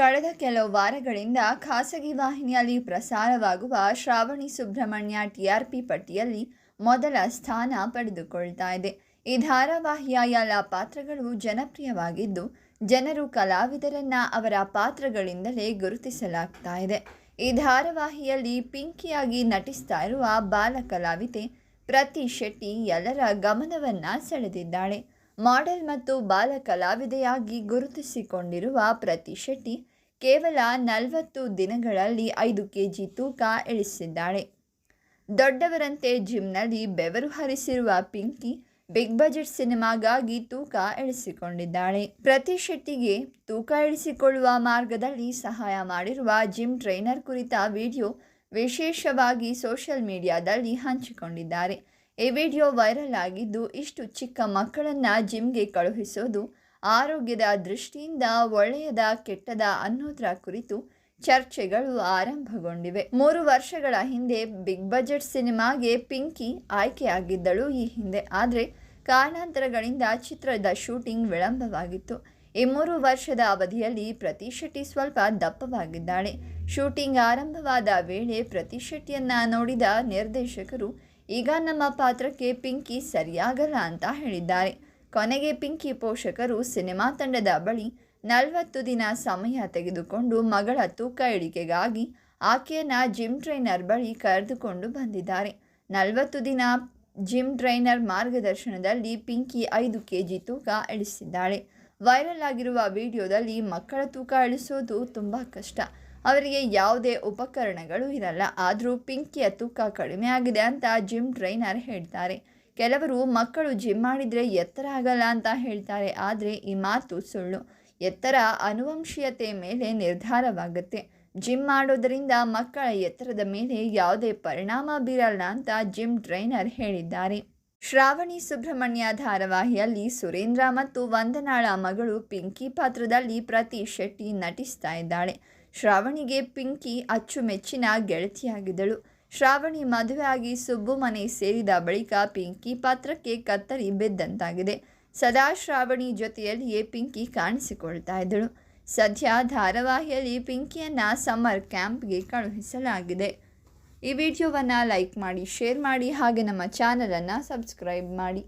ಕಳೆದ ಕೆಲವು ವಾರಗಳಿಂದ ಖಾಸಗಿ ವಾಹಿನಿಯಲ್ಲಿ ಪ್ರಸಾರವಾಗುವ ಶ್ರಾವಣಿ ಸುಬ್ರಹ್ಮಣ್ಯ ಟಿಆರ್ಪಿ ಪಟ್ಟಿಯಲ್ಲಿ ಮೊದಲ ಸ್ಥಾನ ಪಡೆದುಕೊಳ್ತಾ ಇದೆ. ಈ ಧಾರಾವಾಹಿಯ ಎಲ್ಲ ಪಾತ್ರಗಳು ಜನಪ್ರಿಯವಾಗಿದ್ದು, ಜನರು ಕಲಾವಿದರನ್ನ ಅವರ ಪಾತ್ರಗಳಿಂದಲೇ ಗುರುತಿಸಲಾಗ್ತಾ ಇದೆ. ಈ ಧಾರಾವಾಹಿಯಲ್ಲಿ ಪಿಂಕಿಯಾಗಿ ನಟಿಸ್ತಾ ಇರುವ ಬಾಲ ಕಲಾವಿದೆ ಪ್ರತಿ ಶೆಟ್ಟಿ ಎಲ್ಲರ ಗಮನವನ್ನ ಸೆಳೆದಿದ್ದಾಳೆ. ಮಾಡೆಲ್ ಮತ್ತು ಬಾಲ ಕಲಾವಿದೆಯಾಗಿ ಗುರುತಿಸಿಕೊಂಡಿರುವ ಪ್ರತಿ ಶೆಟ್ಟಿ ಕೇವಲ ನಲವತ್ತು ದಿನಗಳಲ್ಲಿ ಐದು ಕೆ ಜಿ ತೂಕ ಇಳಿಸಿದ್ದಾಳೆ. ದೊಡ್ಡವರಂತೆ ಜಿಮ್ನಲ್ಲಿ ಬೆವರು ಹರಿಸಿರುವ ಪಿಂಕಿ ಬಿಗ್ ಬಜೆಟ್ ಸಿನಿಮಾಗಾಗಿ ತೂಕ ಇಳಿಸಿಕೊಂಡಿದ್ದಾಳೆ. ಪ್ರತಿ ಶೆಟ್ಟಿಗೆ ತೂಕ ಇಳಿಸಿಕೊಳ್ಳುವ ಮಾರ್ಗದಲ್ಲಿ ಸಹಾಯ ಮಾಡಿರುವ ಜಿಮ್ ಟ್ರೈನರ್ ಕುರಿತ ವಿಡಿಯೋ ವಿಶೇಷವಾಗಿ ಸೋಷಿಯಲ್ ಮೀಡಿಯಾದಲ್ಲಿ ಹಂಚಿಕೊಂಡಿದ್ದಾರೆ. ಈ ವಿಡಿಯೋ ವೈರಲ್ ಆಗಿದ್ದು, ಇಷ್ಟು ಚಿಕ್ಕ ಮಕ್ಕಳನ್ನು ಜಿಮ್ಗೆ ಕಳುಹಿಸೋದು ಆರೋಗ್ಯದ ದೃಷ್ಟಿಯಿಂದ ಒಳ್ಳೆಯದ ಕೆಟ್ಟದ ಅನ್ನೋದ್ರ ಕುರಿತು ಚರ್ಚೆಗಳು ಆರಂಭಗೊಂಡಿವೆ. ಮೂರು ವರ್ಷಗಳ ಹಿಂದೆ ಬಿಗ್ ಬಜೆಟ್ ಸಿನಿಮಾಗೆ ಪಿಂಕಿ ಆಯ್ಕೆಯಾಗಿದ್ದಳು ಈ ಹಿಂದೆ. ಆದರೆ ಕಾರಣಾಂತರಗಳಿಂದ ಚಿತ್ರದ ಶೂಟಿಂಗ್ ವಿಳಂಬವಾಗಿತ್ತು. ಈ ಮೂರು ವರ್ಷದ ಅವಧಿಯಲ್ಲಿ ಪ್ರತಿ ಶೆಟ್ಟಿ ಸ್ವಲ್ಪ ದಪ್ಪವಾಗಿದ್ದಾಳೆ. ಶೂಟಿಂಗ್ ಆರಂಭವಾದ ವೇಳೆ ಪ್ರತಿ ಶೆಟ್ಟಿಯನ್ನು ನೋಡಿದ ನಿರ್ದೇಶಕರು ಈಗ ನಮ್ಮ ಪಾತ್ರಕ್ಕೆ ಪಿಂಕಿ ಸರಿಯಾಗಲ್ಲ ಅಂತ ಹೇಳಿದ್ದಾರೆ. ಕೊನೆಗೆ ಪಿಂಕಿ ಪೋಷಕರು ಸಿನಿಮಾ ತಂಡದ ಬಳಿ ನಲವತ್ತು ದಿನ ಸಮಯ ತೆಗೆದುಕೊಂಡು ಮಗಳ ತೂಕ ಇಳಿಕೆಗಾಗಿ ಆಕೆಯನ್ನು ಜಿಮ್ ಟ್ರೈನರ್ ಬಳಿ ಕರೆದುಕೊಂಡು ಬಂದಿದ್ದಾರೆ. ನಲವತ್ತು ದಿನ ಜಿಮ್ ಟ್ರೈನರ್ ಮಾರ್ಗದರ್ಶನದಲ್ಲಿ ಪಿಂಕಿ ಐದು ಕೆ ಜಿ ತೂಕ ಇಳಿಸಿದ್ದಾಳೆ. ವೈರಲ್ ಆಗಿರುವ ವಿಡಿಯೋದಲ್ಲಿ ಮಕ್ಕಳ ತೂಕ ಇಳಿಸೋದು ತುಂಬ ಕಷ್ಟ. ಅವರಿಗೆ ಯಾವುದೇ ಉಪಕರಣಗಳು ಇರಲ್ಲ. ಆದರೂ ಪಿಂಕಿಯ ತೂಕ ಕಡಿಮೆ ಆಗಿದೆ ಅಂತ ಜಿಮ್ ಟ್ರೈನರ್ ಹೇಳ್ತಾರೆ. ಕೆಲವರು ಮಕ್ಕಳು ಜಿಮ್ ಮಾಡಿದರೆ ಎತ್ತರ ಆಗಲ್ಲ ಅಂತ ಹೇಳ್ತಾರೆ. ಆದರೆ ಈ ಮಾತು ಸುಳ್ಳು. ಎತ್ತರ ಅನುವಂಶೀಯತೆ ಮೇಲೆ ನಿರ್ಧಾರವಾಗುತ್ತೆ. ಜಿಮ್ ಮಾಡೋದರಿಂದ ಮಕ್ಕಳ ಎತ್ತರದ ಮೇಲೆ ಯಾವುದೇ ಪರಿಣಾಮ ಬೀರಲ್ಲ ಅಂತ ಜಿಮ್ ಟ್ರೈನರ್ ಹೇಳಿದ್ದಾರೆ. ಶ್ರಾವಣಿ ಸುಬ್ರಹ್ಮಣ್ಯ ಧಾರಾವಾಹಿಯಲ್ಲಿ ಸುರೇಂದ್ರ ಮತ್ತು ವಂದನಾಳ ಮಗಳು ಪಿಂಕಿ ಪಾತ್ರದಲ್ಲಿ ಪ್ರತಿ ಶೆಟ್ಟಿ ನಟಿಸ್ತಾ ಇದ್ದಾಳೆ. ಶ್ರಾವಣಿಗೆ ಪಿಂಕಿ ಅಚ್ಚುಮೆಚ್ಚಿನ ಗೆಳತಿಯಾಗಿದ್ದಳು. ಶ್ರಾವಣಿ ಮದುವೆಯಾಗಿ ಸುಬ್ಬು ಮನೆ ಸೇರಿದ ಬಳಿಕ ಪಿಂಕಿ ಪಾತ್ರಕ್ಕೆ ಕತ್ತರಿ ಬಿದ್ದಂತಾಗಿದೆ. ಸದಾ ಶ್ರಾವಣಿ ಜೊತೆಯಲ್ಲಿಯೇ ಪಿಂಕಿ ಕಾಣಿಸಿಕೊಳ್ತಾ ಇದ್ದಳು. ಸದ್ಯ ಧಾರಾವಾಹಿಯಲ್ಲಿ ಪಿಂಕಿಯನ್ನು ಸಮ್ಮರ್ ಕ್ಯಾಂಪ್ಗೆ ಕಳುಹಿಸಲಾಗಿದೆ. ಈ ವಿಡಿಯೋವನ್ನು ಲೈಕ್ ಮಾಡಿ, ಶೇರ್ ಮಾಡಿ ಹಾಗೆ ನಮ್ಮ ಚಾನಲನ್ನು ಸಬ್ಸ್ಕ್ರೈಬ್ ಮಾಡಿ.